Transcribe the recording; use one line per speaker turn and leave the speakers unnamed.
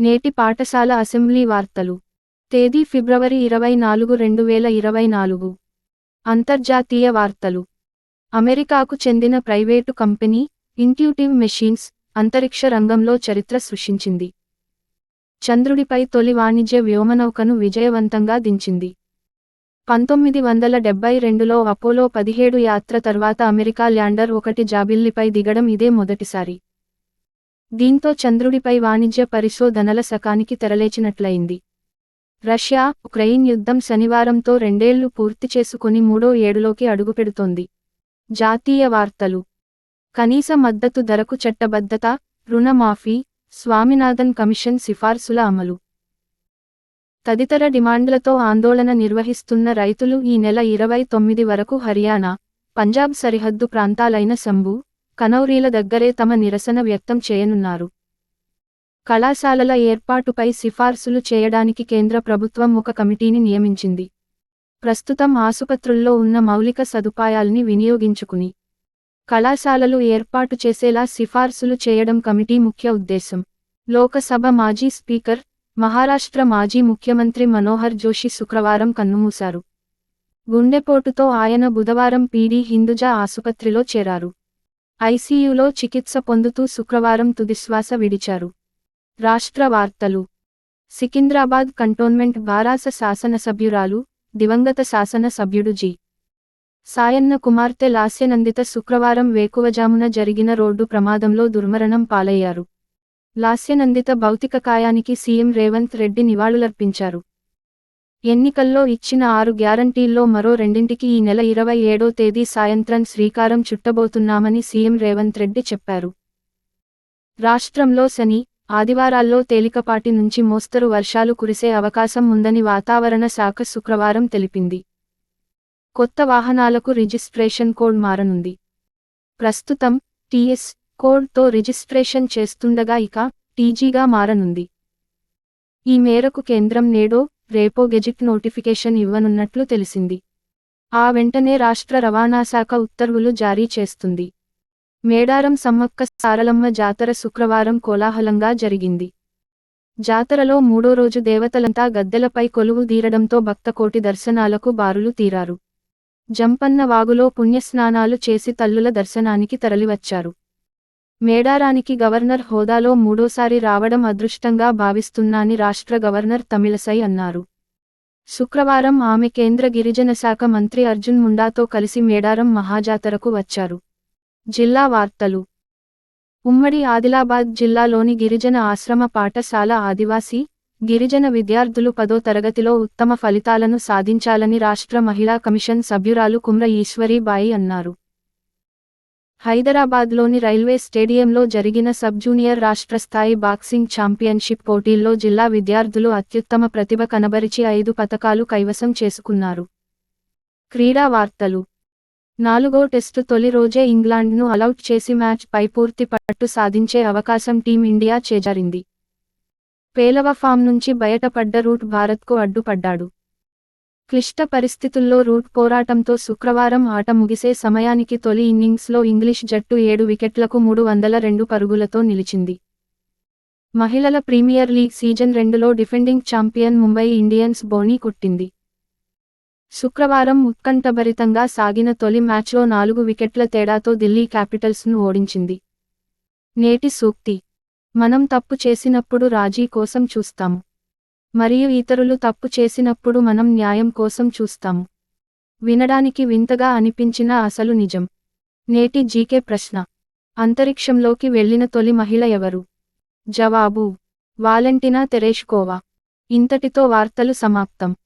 నేటి పాఠశాల అసెంబ్లీ వార్తలు. తేదీ ఫిబ్రవరి ఇరవై నాలుగు రెండు వేల ఇరవై నాలుగు. అంతర్జాతీయ వార్తలు. అమెరికాకు చెందిన ప్రైవేటు కంపెనీ ఇంట్యూటివ్ మెషీన్స్ అంతరిక్ష రంగంలో చరిత్ర సృష్టించింది. చంద్రుడిపై తొలి వాణిజ్య వ్యోమనౌకను విజయవంతంగా దించింది. పంతొమ్మిది వందల డెబ్బై రెండులో అపోలో పదిహేడు యాత్ర తర్వాత అమెరికా ల్యాండర్ ఒకటి జాబిల్లిపై దిగడం ఇదే మొదటిసారి. దీంతో చంద్రుడిపై వాణిజ్య పరిశోధనల శకానికి తెరలేచినట్లయింది. రష్యా ఉక్రెయిన్ యుద్ధం శనివారంతో రెండేళ్ళు పూర్తి చేసుకుని మూడో ఏడులోకి అడుగుపెడుతోంది. జాతీయ వార్తలు. కనీస మద్దతు ధరకు చట్టబద్ధత రుణమాఫీ స్వామినాథన్ కమిషన్ సిఫార్సుల అమలు. తదితర డిమాండ్లతో ఆందోళన నిర్వహిస్తున్న రైతులు ఈ నెల ఇరవై తొమ్మిది వరకు హర్యానా పంజాబ్ సరిహద్దు ప్రాంతాలైన సంబు కనౌరీల దగ్గరే తమ నిరసన వ్యక్తం చేయనున్నారు. కళాశాలల ఏర్పాటుపై సిఫార్సులు చేయడానికి కేంద్ర ప్రభుత్వం ఒక కమిటీని నియమించింది. ప్రస్తుతం ఆసుపత్రుల్లో ఉన్న మౌలిక సదుపాయాల్ని వినియోగించుకుని కళాశాలలు ఏర్పాటు చేసేలా సిఫార్సులు చేయడం కమిటీ ముఖ్య ఉద్దేశం. లోకసభ మాజీ స్పీకర్ మహారాష్ట్ర మాజీ ముఖ్యమంత్రి మనోహర్ జోషి శుక్రవారం కన్నుమూశారు. గుండెపోటుతో ఆయన బుధవారం పీడీ హిందుజా ఆసుపత్రిలో చేరారు. ఐసీయూలో చికిత్స పొందుతూ శుక్రవారం తుదిశ్వాస విడిచారు. రాష్ట్ర వార్తలు. సికింద్రాబాద్ కంటోన్మెంట్ బారాస శాసనసభ్యురాలు దివంగత శాసనసభ్యుడు జి. సాయన్న కుమార్తె లాస్యనందిత శుక్రవారం వేకువజామున జరిగిన రోడ్డు ప్రమాదంలో దుర్మరణం పాలయ్యారు. లాస్యనందిత భౌతిక కాయానికి సీఎం రేవంత్ రెడ్డి నివాళులర్పించారు. ఎన్నికల్లో ఇచ్చిన ఆరు గ్యారంటీల్లో మరో రెండింటికి ఈ నెల ఇరవై ఏడో తేదీ సాయంత్రం శ్రీకారం చుట్టబోతున్నామని సీఎం రేవంత్ రెడ్డి చెప్పారు. రాష్ట్రంలో శని ఆదివారాల్లో తేలికపాటి నుంచి మోస్తరు వర్షాలు కురిసే అవకాశం ఉందని వాతావరణ శాఖ శుక్రవారం తెలిపింది. కొత్త వాహనాలకు రిజిస్ట్రేషన్ కోడ్ మారనుంది. ప్రస్తుతం టీఎస్ కోడ్తో రిజిస్ట్రేషన్ చేస్తుండగా ఇక టీజీగా మారనుంది. ఈ మేరకు కేంద్రం నేడో రేపో గెజిట్ నోటిఫికేషన్ ఇవ్వనున్నట్లు తెలిసింది. ఆ వెంటనే రాష్ట్ర రవాణా శాఖ ఉత్తర్వులు జారీ చేస్తుంది. మేడారం సమ్మక్క సారలమ్మ జాతర శుక్రవారం కోలాహలంగా జరిగింది. జాతరలో మూడో రోజు దేవతలంతా గద్దెలపై కొలువు తీరడంతో భక్తకోటి దర్శనాలకు బారులు తీరారు. జంపన్న వాగులో పుణ్యస్నానాలు చేసి తల్లుల దర్శనానికి తరలివచ్చారు. మేడారానికి గవర్నర్ హోదాలో మూడోసారి రావడం అదృష్టంగా భావిస్తున్నాని రాష్ట్ర గవర్నర్ తమిళసై అన్నారు. శుక్రవారం ఆమె కేంద్ర గిరిజన శాఖ మంత్రి అర్జున్ ముండాతో కలిసి మేడారం మహాజాతరకు వచ్చారు. జిల్లా వార్తలు. ఉమ్మడి ఆదిలాబాద్ జిల్లాలోని గిరిజన ఆశ్రమ పాఠశాల ఆదివాసీ గిరిజన విద్యార్థులు పదో తరగతిలో ఉత్తమ ఫలితాలను సాధించాలని రాష్ట్ర మహిళా కమిషన్ సభ్యురాలు కుమ్ర ఈశ్వరీబాయి అన్నారు. హైదరాబాద్లోని రైల్వే స్టేడియంలో జరిగిన సబ్ జూనియర్ రాష్ట్ర స్థాయి బాక్సింగ్ ఛాంపియన్షిప్ పోటీల్లో జిల్లా విద్యార్థులు అత్యుత్తమ ప్రతిభ కనబరిచి ఐదు పతకాలు కైవసం చేసుకున్నారు. క్రీడా వార్తలు. నాలుగో టెస్టు తొలి రోజే ఇంగ్లాండ్ను అలౌట్ చేసి మ్యాచ్ పై పూర్తి పట్టు సాధించే అవకాశం టీమిండియా చేజారింది. పేలవ ఫామ్ నుంచి బయటపడ్డ రూట్ భారత్కు అడ్డుపడ్డాడు. క్లిష్ట పరిస్థితుల్లో రూట్ పోరాటంతో శుక్రవారం ఆట ముగిసే సమయానికి తొలి ఇన్నింగ్స్లో ఇంగ్లీష్ జట్టు ఏడు వికెట్లకు మూడు వందల రెండు పరుగులతో నిలిచింది. మహిళల ప్రీమియర్ లీగ్ సీజన్ రెండులో డిఫెండింగ్ ఛాంపియన్ ముంబై ఇండియన్స్ బోనీ కొట్టింది. శుక్రవారం ఉత్కంఠభరితంగా సాగిన తొలి మ్యాచ్లో నాలుగు వికెట్ల తేడాతో ఢిల్లీ క్యాపిటల్స్ను ఓడించింది. నేటి సూక్తి. మనం తప్పు చేసినప్పుడు రాజీ కోసం చూస్తాము మరియు ఇతరులు తప్పు చేసినప్పుడు మనం న్యాయం కోసం చూస్తాము వినడానికి వింతగా అనిపించిన అసలు నిజం. నేటి జీకే ప్రశ్న. అంతరిక్షంలోకి వెళ్ళిన తొలి మహిళ ఎవరు? జవాబు. వాలెంటినా తెరేష్కోవా. ఇంతటితో వార్తలు సమాప్తం.